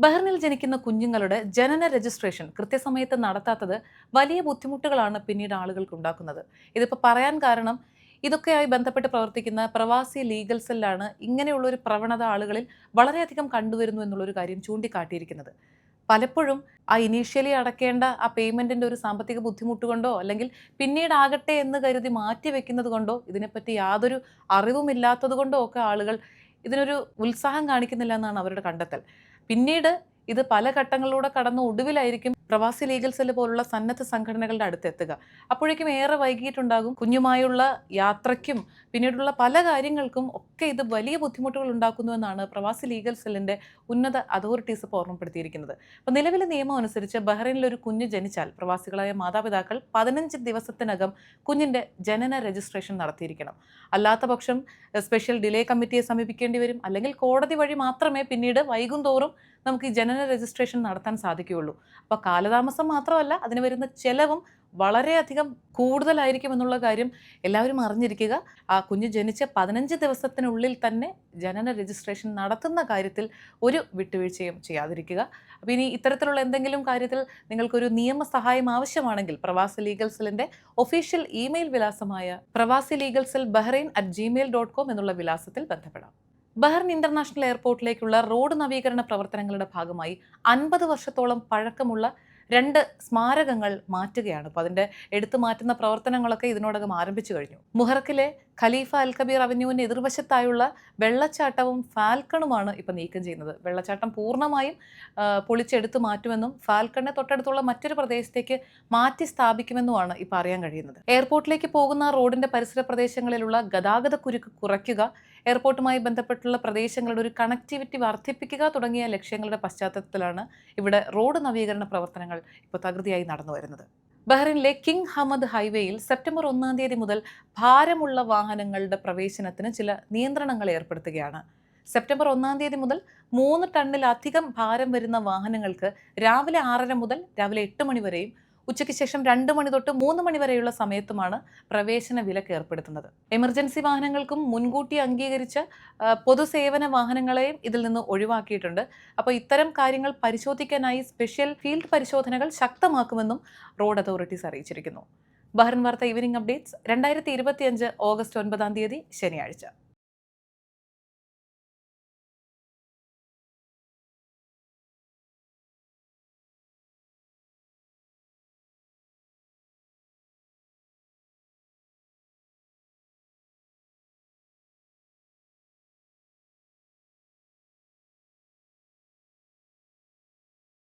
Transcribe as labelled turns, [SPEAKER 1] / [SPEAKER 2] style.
[SPEAKER 1] ബഹ്റിനിൽ ജനിക്കുന്ന കുഞ്ഞുങ്ങളുടെ ജനന രജിസ്ട്രേഷൻ കൃത്യസമയത്ത് നടത്താത്തത് വലിയ ബുദ്ധിമുട്ടുകളാണ് പിന്നീട് ആളുകൾക്ക് ഉണ്ടാക്കുന്നത്. ഇതിപ്പോൾ പറയാൻ കാരണം ഇതൊക്കെയായി ബന്ധപ്പെട്ട് പ്രവർത്തിക്കുന്ന പ്രവാസി ലീഗൽ സെല്ലാണ് ഇങ്ങനെയുള്ള ഒരു പ്രവണത ആളുകളിൽ വളരെയധികം കണ്ടുവരുന്നു എന്നുള്ളൊരു കാര്യം ചൂണ്ടിക്കാട്ടിയിരിക്കുന്നത്. പലപ്പോഴും ആ ഇനീഷ്യലി അടക്കേണ്ട ആ പേയ്മെന്റിന്റെ ഒരു സാമ്പത്തിക ബുദ്ധിമുട്ട് കൊണ്ടോ അല്ലെങ്കിൽ പിന്നീട് ആകട്ടെ എന്ന് കരുതി മാറ്റി വെക്കുന്നത് കൊണ്ടോ ഇതിനെപ്പറ്റി യാതൊരു അറിവുമില്ലാത്തത് കൊണ്ടോ ഒക്കെ ആളുകൾ ഇതിനൊരു ഉത്സാഹം കാണിക്കുന്നില്ല എന്നാണ് അവരുടെ കണ്ടെത്തൽ. പിന്നീട് ഇത് പല ഘട്ടങ്ങളിലൂടെ കടന്ന് ഒടുവിലായിരിക്കും പ്രവാസി ലീഗൽ സെല്ല് പോലുള്ള സന്നദ്ധ സംഘടനകളുടെ അടുത്തെത്തുക. അപ്പോഴേക്കും ഏറെ വൈകിട്ടുണ്ടാകും കുഞ്ഞുമായുള്ള യാത്രയ്ക്കും പിന്നീടുള്ള പല കാര്യങ്ങൾക്കും ഒക്കെ ഇത് വലിയ ബുദ്ധിമുട്ടുകൾ ഉണ്ടാക്കുന്നു എന്നാണ് പ്രവാസി ലീഗൽ സെല്ലിന്റെ ഉന്നത അതോറിറ്റീസ് ഇപ്പോൾ ഓർമ്മപ്പെടുത്തിയിരിക്കുന്നത്. അപ്പോൾ നിലവിലെ നിയമം അനുസരിച്ച് ബഹ്റൈനിൽ ഒരു കുഞ്ഞ് ജനിച്ചാൽ പ്രവാസികളായ മാതാപിതാക്കൾ പതിനഞ്ച് ദിവസത്തിനകം കുഞ്ഞിന്റെ ജനന രജിസ്ട്രേഷൻ നടത്തിയിരിക്കണം. അല്ലാത്ത പക്ഷം സ്പെഷ്യൽ ഡിലേ കമ്മിറ്റിയെ സമീപിക്കേണ്ടി വരും. അല്ലെങ്കിൽ കോടതി വഴി മാത്രമേ പിന്നീട് വൈകുന്തോറും നമുക്ക് ഈ ജനന രജിസ്ട്രേഷൻ നടത്താൻ സാധിക്കുകയുള്ളൂ. അപ്പോൾ കാലതാമസം മാത്രമല്ല അതിന് വരുന്ന ചെലവും വളരെയധികം കൂടുതലായിരിക്കും എന്നുള്ള കാര്യം എല്ലാവരും അറിഞ്ഞിരിക്കുക. ആ കുഞ്ഞ് ജനിച്ച പതിനഞ്ച് ദിവസത്തിനുള്ളിൽ തന്നെ ജനന രജിസ്ട്രേഷൻ നടത്തുന്ന കാര്യത്തിൽ ഒരു വിട്ടുവീഴ്ചയും ചെയ്യാതിരിക്കുക. അപ്പോൾ ഇനി ഇത്തരത്തിലുള്ള എന്തെങ്കിലും കാര്യത്തിൽ നിങ്ങൾക്കൊരു നിയമസഹായം ആവശ്യമാണെങ്കിൽ പ്രവാസി ലീഗൽ സെല്ലിന്റെ official email വിലാസമായ Pravasi legal cell Bahrain at Gmail dot com എന്നുള്ള വിലാസത്തിൽ ബന്ധപ്പെടാം. ബഹ്റിൻ ഇന്റർനാഷണൽ എയർപോർട്ടിലേക്കുള്ള റോഡ് നവീകരണ പ്രവർത്തനങ്ങളുടെ ഭാഗമായി അൻപത് വർഷത്തോളം പഴക്കമുള്ള രണ്ട് സ്മാരകങ്ങൾ മാറ്റുകയാണ്. അപ്പോൾ അതിന്റെ എടുത്തു മാറ്റുന്ന പ്രവർത്തനങ്ങളൊക്കെ ഇതിനോടകം ആരംഭിച്ചു കഴിഞ്ഞു. മുഹറക്കിലെ ഖലീഫ അൽ കബീർ അവന്യൂവിന്റെ എതിർവശത്തായുള്ള വെള്ളച്ചാട്ടവും ഫാൽക്കണുമാണ് ഇപ്പോൾ നീക്കം ചെയ്യുന്നത്. വെള്ളച്ചാട്ടം പൂർണമായും പൊളിച്ചെടുത്തു മാറ്റുമെന്നും ഫാൽക്കണിനെ തൊട്ടടുത്തുള്ള മറ്റൊരു പ്രദേശത്തേക്ക് മാറ്റി സ്ഥാപിക്കുമെന്നുമാണ് ഇപ്പോൾ അറിയാൻ കഴിയുന്നത്. എയർപോർട്ടിലേക്ക് പോകുന്ന റോഡിന്റെ പരിസര പ്രദേശങ്ങളിലുള്ള ഗതാഗത കുരുക്ക് കുറയ്ക്കുക എയർപോർട്ടുമായി ബന്ധപ്പെട്ടുള്ള പ്രദേശങ്ങളുടെ ഒരു കണക്ടിവിറ്റി വർദ്ധിപ്പിക്കുക തുടങ്ങിയ ലക്ഷ്യങ്ങളുടെ പശ്ചാത്തലത്തിലാണ് ഇവിടെ റോഡ് നവീകരണ പ്രവർത്തനങ്ങൾ ഇപ്പോൾ തകൃതിയായി നടന്നു വരുന്നത്. ബഹ്റിനിലെ കിങ് ഹമദ് ഹൈവേയിൽ സെപ്റ്റംബർ ഒന്നാം തീയതി മുതൽ ഭാരമുള്ള വാഹനങ്ങളുടെ പ്രവേശനത്തിന് ചില നിയന്ത്രണങ്ങൾ ഏർപ്പെടുത്തുകയാണ്. സെപ്റ്റംബർ ഒന്നാം തീയതി മുതൽ മൂന്ന് ടണ്ണിലധികം ഭാരം വരുന്ന വാഹനങ്ങൾക്ക് രാവിലെ ആറര മുതൽ രാവിലെ എട്ട് മണി വരെയും ഉച്ചയ്ക്ക് ശേഷം രണ്ട് മണി തൊട്ട് മൂന്ന് മണി വരെയുള്ള സമയത്തുമാണ് പ്രവേശന വിലക്ക് ഏർപ്പെടുത്തുന്നത്. എമർജൻസി വാഹനങ്ങൾക്കും മുൻകൂട്ടി അംഗീകരിച്ച പൊതുസേവന വാഹനങ്ങളെയും ഇതിൽ നിന്ന് ഒഴിവാക്കിയിട്ടുണ്ട്. അപ്പോൾ ഇത്തരം കാര്യങ്ങൾ പരിശോധിക്കാനായി സ്പെഷ്യൽ ഫീൽഡ് പരിശോധനകൾ ശക്തമാക്കുമെന്നും റോഡ് അതോറിറ്റീസ് അറിയിച്ചിരിക്കുന്നു. ബഹ്റിൻ വാർത്ത ഈവനിംഗ് അപ്ഡേറ്റ്സ് രണ്ടായിരത്തി ഇരുപത്തിയഞ്ച് ഓഗസ്റ്റ് ഒൻപതാം തീയതി ശനിയാഴ്ച.